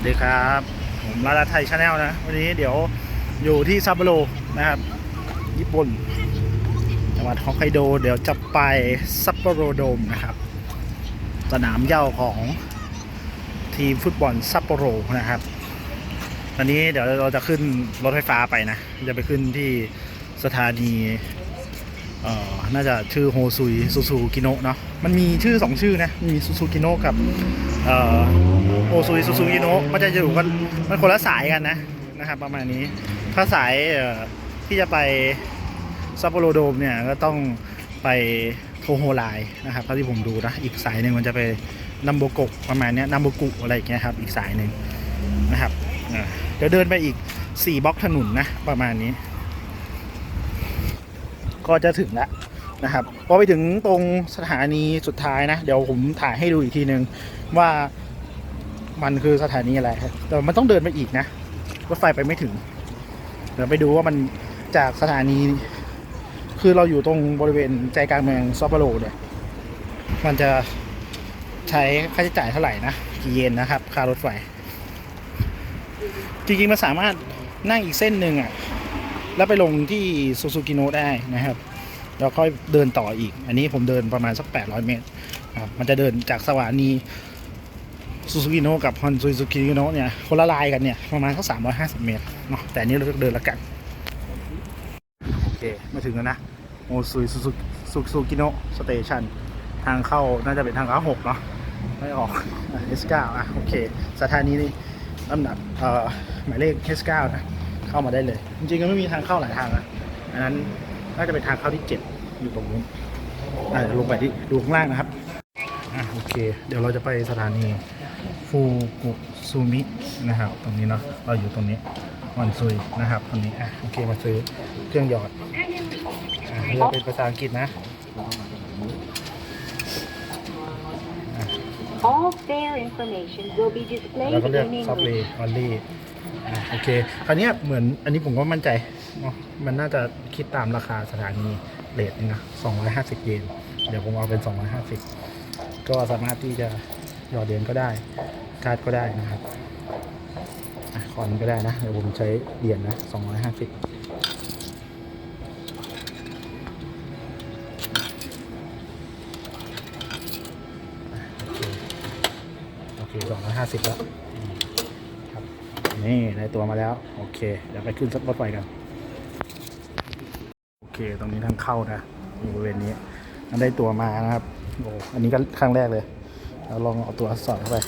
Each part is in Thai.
วัสดีครับ ผมลาลาไทยชาแนลนะ วันนี้เดี๋ยวอยู่ที่ซัปโปโรนะครับ ญี่ปุ่นจังหวัดฮอกไกโด เดี๋ยวจะไปซัปโปโรโดมนะครับ สนามเหย้าของทีมฟุตบอลซัปโปโรนะครับตอนนี้เดี๋ยวเราจะขึ้นรถไฟฟ้าไปนะ จะไปขึ้นที่สถานี เอ่อน่าจะชื่อโฮซุยซูซูกิโนะเนาะมันมีชื่อสองชื่อนะมีซูซูกิโนะกับเอ่อโฮซุยซูซูกิโนะมันจะอยู่กันมันคนละสายกันนะนะครับประมาณนี้ถ้าสายที่จะไปซัปโปโรโดมเนี่ยก็ต้องไปโทโฮไลนะครับเท่าที่ผมดูนะอีกสายหนึ่งมันจะไปนัมโบโกประมาณนี้นัมโบกุอะไรอย่างเงี้ยครับอีกสายหนึ่งนะครับเอ่อเดี๋ยวเดินไปอีก4บล็อกถนนนะประมาณนี้ ก็จะถึงแล้วนะครับพอไปถึงตรงสถานีสุดท้ายนะ เดี๋ยวผมถ่ายให้ดูอีกทีนึงว่ามันคือสถานีอะไรครับแต่มันต้องเดินไปอีกนะรถไฟไปไม่ถึง เดี๋ยวไปดูว่ามันจากสถานี คือเราอยู่ตรงบริเวณใจกลางเมืองซอปโปโรเนี่ยมันจะใช้ค่าใช้จ่ายเท่าไหร่นะกี่เยนนะครับค่ารถไฟ จริงๆมันสามารถนั่งอีกเส้นหนึ่งอะ แล้วไปลงที่ซูซูกิโนะได้นะครับแล้วค่อยเดินต่ออีก อันนี้ผมเดินประมาณสัก 800 เมตรครับมันจะเดินจากสถานีซูซูกิโนะกับฮอนซูซูกิโนะเนี่ยคนละลายกันเนี่ยประมาณสัก 350 เมตรเนาะแต่นี้เราเดินละกันโอเคมาถึงแล้วนะโอซุยซูซูซูกิโนะสเตชันทางเข้าน่าจะเป็นทางเข้าหกเนาะไม่ออก S9 อะโอเคสถานีนี้ลำดับเอ่อหมายเลข S9 นะ เข้ามาได้เลย จริงๆก็ไม่มีทางเข้าหลายทางนะอันนั้นน่าจะเป็นทางเข้าที่7อยู่ตรงนู้นอะเดี๋ยวลงไปที่ดูข้างล่างนะครับอะโอเค เดี๋ยวเราจะไปสถานีฟูกุซูมินะครับ ตรงนี้เนาะเราอยู่ตรงนี้วันซุยนะครับตรงนี้อะโอเคมาซื้อเครื่องหยอดอะนี่จะเป็นภาษาอังกฤษนะ All fare information will be แล้ว displayed ก็เลือก in ซับเล English. ย์ออลลี่ อะโอเค คราวเนี้ยเหมือนอันนี้ผมก็มั่นใจเนาะมันน่าจะคิดตามราคาสถานีเรทนึงนะ250 เยน เดี๋ยวผมเอาเป็น 250 ก็สามารถที่จะหยอดเหรียญก็ได้ การ์ดก็ได้นะครับอะคอนก็ได้นะ เดี๋ยวผมใช้เหรียญนะ250โอเคสองร้อยห้าสิบแล้ว นี่ได้ตัวมาแล้ว โอเค เดี๋ยวไปขึ้นรถไฟกัน โอเค ตรงนี้ทางเข้านะอยู่บริเวณนี้มันได้ตัวมานะครับ โอ้อันนี้ก็ครั้งแรกเลย เราลองเอาตัวสอดเข้าไป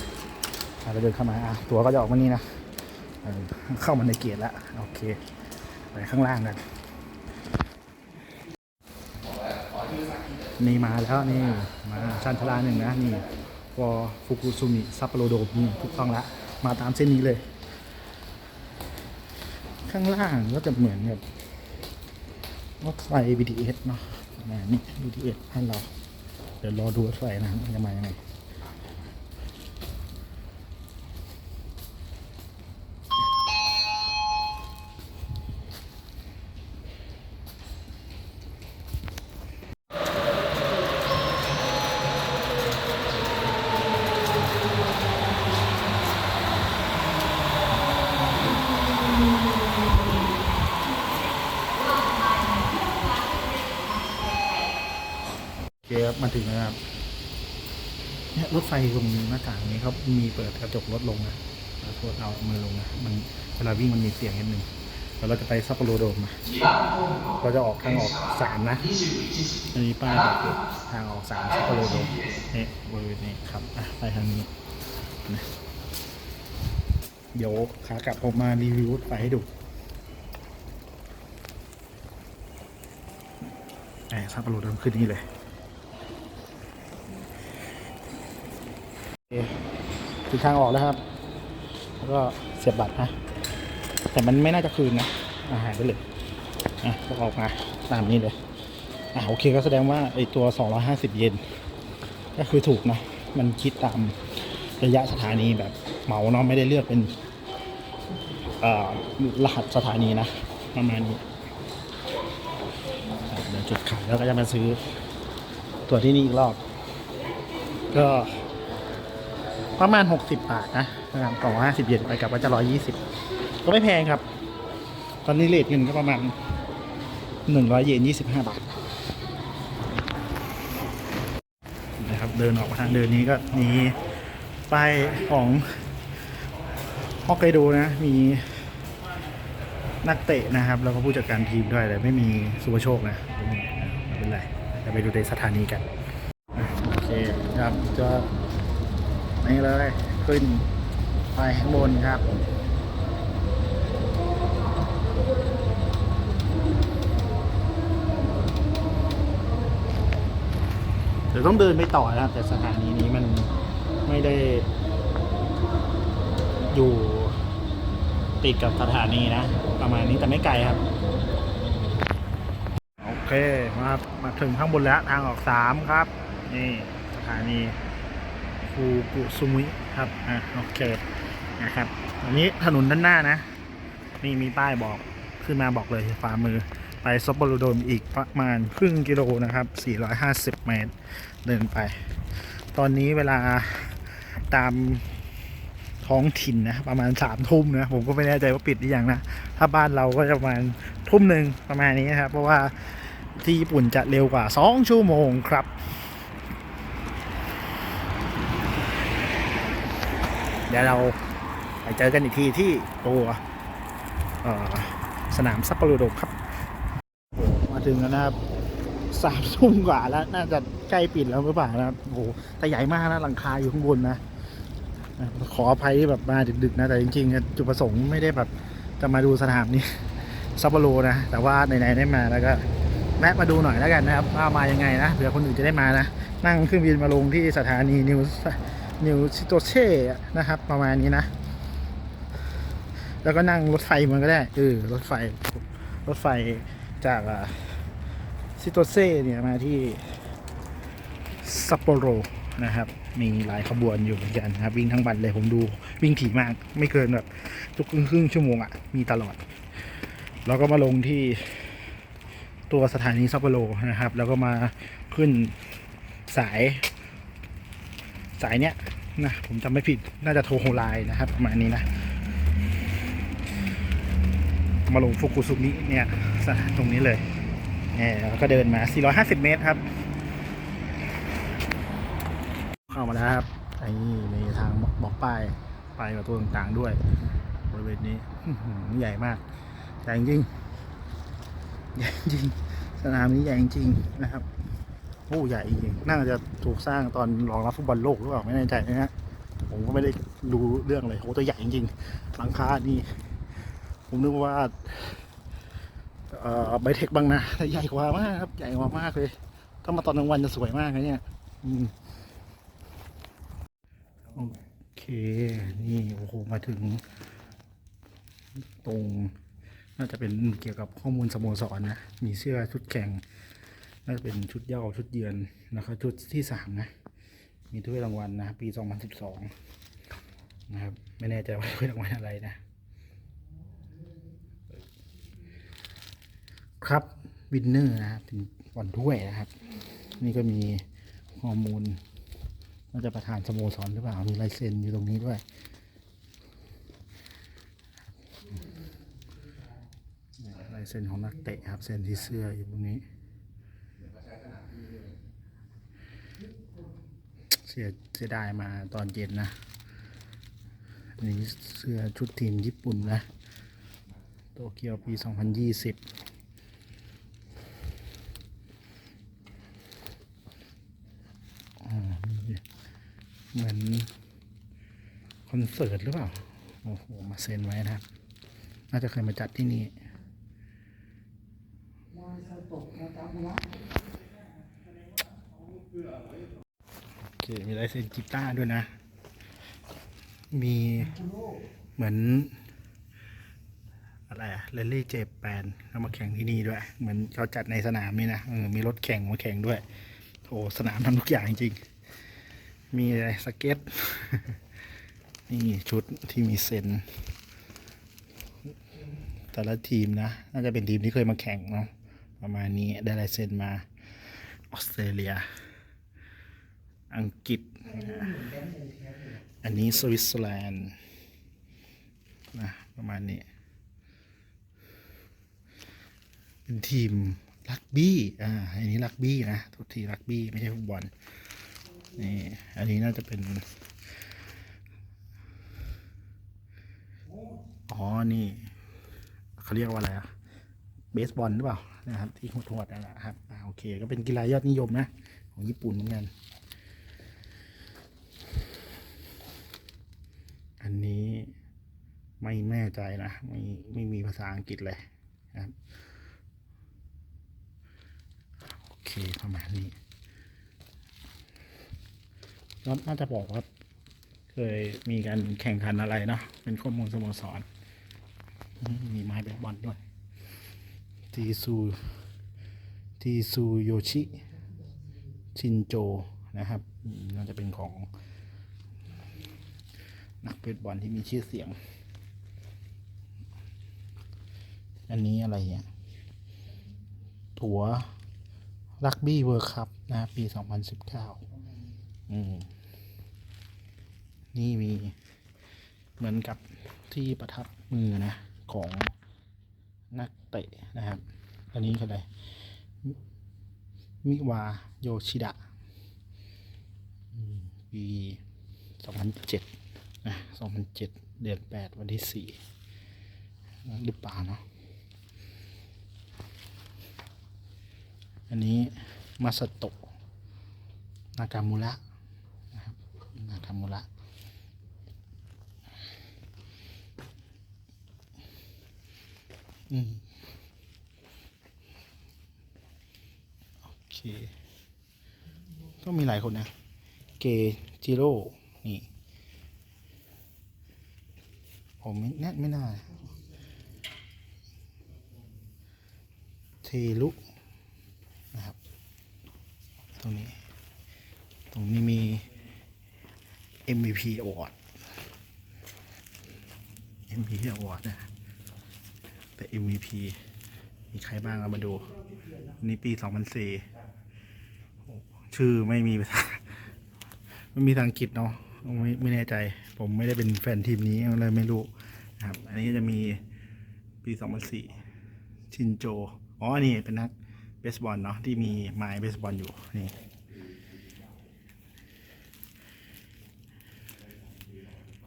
อะแล้วเดินเข้ามาตัวก็จะออกมานี่นะเออเข้ามาในเกียร์แล้ว โอเค ไปข้างล่างกัน นี่มาแล้วนี่ มาชันทราหนึ่งนะ นี่วอฟุกุซุมิซัปโปโรโดนี่ถูกต้องละ มาตามเส้นนี้เลย ข้างล่างก็จะเหมือนกับรถไฟ BTS เนาะประมาณนี้ BTS ให้เรา เดี๋ยวรอดูรถไฟนะมันจะมายังไง มาถึงแล้วครับเนี่ยรถไฟตรงหน้าต่างนี้เขามีเปิดกระจกรถลงนะแล้วพวกเอามือลงนะมันเวลาวิ่งมันมีเสียงนิดนึงแล้วเราจะไปซัปโปโรโดมนะเราจะออกทางออกสามนะอันนี้ป้ายบอกอยู่ทางออกสามซัปโปโรโดมนี่บริเวณนี้ครับอะไปทางนี้นะเดี๋ยวขากลับผมมารีวิวรถไฟให้ดูแอบซัปโปโรโดมขึ้นนี่เลย ถึงทางออกแล้วครับ แล้วก็เสียบบัตรนะ แต่มันไม่น่าจะคืนนะอาหายไปเลยอะออกมาตามนี้เลย อะโอเคก็แสดงว่าไอตัว 250 เยนก็คือถูกนะ มันคิดตามระยะสถานีแบบเหมาเนาะไม่ได้เลือกเป็นรหัสสถานีนะ ประมาณนี้เดี๋ยวจุดขายแล้วก็จะมาซื้อตัวที่นี่อีกรอบ ก็ ประมาณ 60 บาทนะนะครับต่อห้าสิบเยนไปกลับก็จะร้อยยี่สิบก็ไม่แพงครับ ตอนนี้เลทเงินก็ประมาณหนึ่งร้อยเยนยี่สิบห้าบาทนะครับเดินออกมาทางเดินนี้ก็มีป้ายของฮอกไกโดนะ มีนักเตะนะครับ แล้วก็ผู้จัดการทีมด้วยแต่ไม่มีสุภโชคนะไม่เป็นไรเดี๋ยวไปดูในสถานีกันโอเคครับจะ นี่เลย ขึ้นไปข้างบนครับ เดี๋ยวต้องเดินไปต่อนะครับ แต่สถานีนี้มันไม่ได้ อยู่ติดกับสถานีนะ ประมาณนี้แต่ไม่ไกลครับ โอเคมามาถึงข้างบนแล้วทางออกสามครับ นี่สถานี ฟูกุซุมิครับอะโอเคนะครับอันนี้ถนนด้านหน้านะ นี่มีป้ายบอกขึ้นมาบอกเลยฝ่ามือไปซอปโปโรโดมอีกประมาณครึ่งกิโลนะครับ 450 เมตรเดินไป ตอนนี้เวลาตามท้องถิ่นนะประมาณสามทุ่มนะผมก็ไม่แน่ใจว่าปิดหรือยังนะ ถ้าบ้านเราก็จะประมาณทุ่มหนึ่งประมาณนี้นะครับ เพราะว่าที่ญี่ปุ่นจะเร็วกว่า 2 ชั่วโมงครับ เดี๋ยวเราไปเจอกันอีกทีที่ตัวสนามซัปโปโรโดครับโอ้โหมาถึงแล้วนะครับสามทุ่มกว่าแล้ว น่าจะใกล้ปิดแล้วหรือเปล่านะครับโอ้โหแต่ใหญ่มากนะหลังคาอยู่ข้างบนนะ ขออภัยที่แบบมาดึกๆนะ แต่จริงๆ จุดประสงค์ไม่ได้แบบจะมาดูสนามนี้ซัปโปโรนะ แต่ว่าไหนๆได้มาแล้วก็แวะมาดูหน่อยแล้วกันนะครับว่ามายังไงนะเผื่อคนอื่นจะได้มานะ นั่งเครื่องบินมาลงที่สถานีนิว นิวซิโตเช่นะครับ ประมาณนี้นะ แล้วก็นั่งรถไฟมันก็ได้เออรถไฟ รถไฟจากซิโตเซ่เนี่ยมาที่ซัปโปโรนะครับ มีหลายขบวนอยู่เหมือนกันนะครับ วิ่งทั้งวันเลยผมดูวิ่งถี่มาก ไม่เกินแบบทุกครึ่งครึ่งชั่วโมงอะ่ะ มีตลอด แล้วก็มาลงที่ตัวสถานีซัปโปโรนะครับ แล้วก็มาขึ้นสาย สายเนี้ยนะผมจำไม่ผิดน่าจะโทโฮไลน์นะครับประมาณนี้นะมาลงฟุกุซุมิเนี่ยตรงนี้เลยเนี่ยแล้วก็เดินมา 450 เมตรครับ เข้ามาแล้วครับไอ้นี่มีทางบอกป้ายป้ายกับตัวต่างๆด้วยบริเวณนี้ใหญ่มากใหญ่จริงใหญ่จริงสนามนี้ใหญ่จริงนะครับ โอ้ใหญ่จริงน่าจะถูกสร้างตอนรองรับฟุตบอลโลกหรือเปล่าไม่แน่ใจนะฮะผมก็ไม่ได้ดูเรื่องเลยโอ้ตัวใหญ่จริงๆหลังคานี่ ผมนึกว่าเอ่อไบเทคบางนาแต่ใหญ่กว่ามากครับใหญ่กว่ามากเลยถ้ามาตอนกลางวันจะสวยมากเลยเนี่ยอืมโอเค นี่โอ้โหมาถึง ตรง น่าจะเป็นเกี่ยวกับข้อมูลสโมสรนะมีเสื้อชุดแข่ง น่าจะเป็นชุดเย้าชุดเยือนนะครับชุดที่สามนะ มีถ้วยรางวัลนะ ปี2012นสิบสองนะครับ ไม่แน่ใจว่าถ้วยรางวัลอะไรนะ ครับวินเนอร์นะครับถึงก่อนด้วยนะครับ นี่ก็มีข้อมูลน่าจะประธานสโมสรหรือเปล่า มีลายเซ็นอยู่ตรงนี้ด้วยลายเซ็นของนักเตะครับ เซ็นที่เสื้ออยู่ตรงนี้ เสียเสียดายมาตอนเย็นนะอันนี้เสื้อชุดทีมญี่ปุ่นนะ โตเกียวปี 2020เหมือนคอนเสิร์ตหรือเปล่า โอ้โห มาเซ็นไว้นะครับ น่าจะเคยมาจัดที่นี่ โอเค มีลายเซ็นกีตาร์ด้วยนะ มีเหมือน อะไรอะเรลลี่เจแปนเขามาแข่งที่นี่ด้วย เหมือนเขาจัดในสนามนี่นะเออมีรถแข่งมาแข่งด้วยโอ้สนามทำทุกอย่างจริง มีอะไรสเก็ต นี่ชุดที่มีเซ็นแต่ละทีมนะ น่าจะเป็นทีมที่เคยมาแข่งเนาะประมาณนี้ได้ลายเซ็นมาออสเตรเลีย อังกฤษ อันนี้สวิตเซอร์แลนด์นะประมาณนี้ เป็นทีมรักบี้ อ่า อันนี้รักบี้นะทุกทีรักบี้ไม่ใช่ฟุตบอล นี่ อันนี้น่าจะเป็น อ๋อ นี่ เขาเรียกว่าอะไรอะเบสบอลหรือเปล่านะครับที่หดๆนั่นแหละครับโอเค ก็เป็นกีฬายอดนิยมนะ ของญี่ปุ่นเหมือนกัน อันนี้ ไม่แน่ใจนะ ไม่ไม่มีภาษาอังกฤษเลยนะครับโอเคประมาณนี้แล้วน่าจะบอกว่าเคยมีการแข่งขันอะไรเนาะเป็นข้อมูลสโมสร มีไม้เบสบอลด้วย ทีซูทีซูโยชิ ชินโจนะครับน่าจะเป็นของนักเบสบอลที่มีชื่อเสียง อันนี้อะไรเนี่ยถัวรักบี้เวิร์คัพนะปี 2019 อืม นี่มี เหมือนกับที่ประทับมือนะ ของนักเตะนะครับ อันนี้คืออะไร มิมิวาโยชิดะอืมปี 2007นะ2007 เดือน 8 วันที่ 4 หรือเปล่าเนาะ อันนี้มาสโตะนากามุระนะครับนากามุระอืมโอเคก็มีหลายคนนะ เกจิโร่ นี่ ผมไม่แน่ไม่น่าเทลุ ตรงนี้ ตรงนี้มี MVP Award MVP Award นะแต่ MVP มีใครบ้างเรามาดู นี่ปี 2004 ชื่อไม่มีภาษาไม่มีทางอังกฤษเนาะไม่ไม่แน่ใจ ผมไม่ได้เป็นแฟนทีมนี้เลยไม่รู้นะครับ อันนี้จะมีปี 2004 ชินโจ อ๋อ นี่เป็นนัก เบสบอลเนาะที่มีไม้เบสบอลอยู่นี่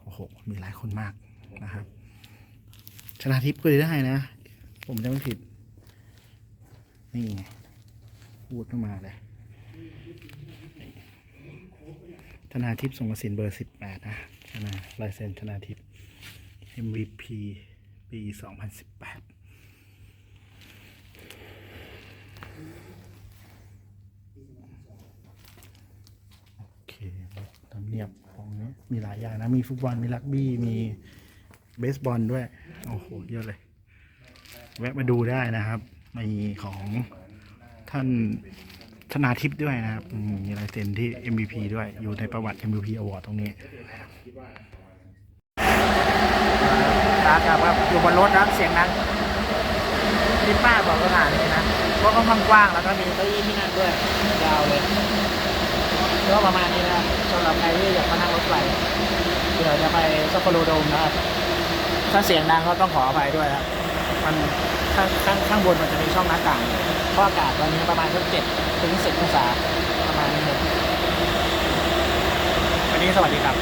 โอ้โห มีหลายคนมากนะครับ ชนะทิพย์ก็ได้นะ ผมจะไม่ผิด นี่ไงพูดขึ้นมาเลยชนะทิพย์สงกสินเบอร์ 18 นะชนะลายเซ็นชนะทิพย์ MVP ปี 2018 มีหลายอย่างนะ มีฟุตบอล มีรักบี้ มีเบสบอลด้วย โอ้โห เยอะเลย แวะมาดูได้นะครับ มีของท่านธนาทิพย์ด้วยนะครับ มีลายเซ็นที่ MVP ด้วย อยู่ในประวัติ MVP Award ตรงนี้ครับครับอยู่บนรถนะเสียงนั้นที่ป้าบอกสถานีนะก็ค่อนข้างกว้างแล้วก็มีเก้าอี้ที่นั่งด้วย ยาวเลย ก็ประมาณนี้นะครับสำหรับใครที่อยากมานั่งรถไฟเดี๋ยวจะไปซัปโปโรโดมนะครับ ถ้าเสียงดังก็ต้องขออภัยด้วยครับมันข้างข้างข้างบนมันจะมีช่องหน้าต่างเพราะอากาศตอนนี้ประมาณสักเจ็ดถึงสิบองศาประมาณนี้เลยวันนี้สวัสดีครับ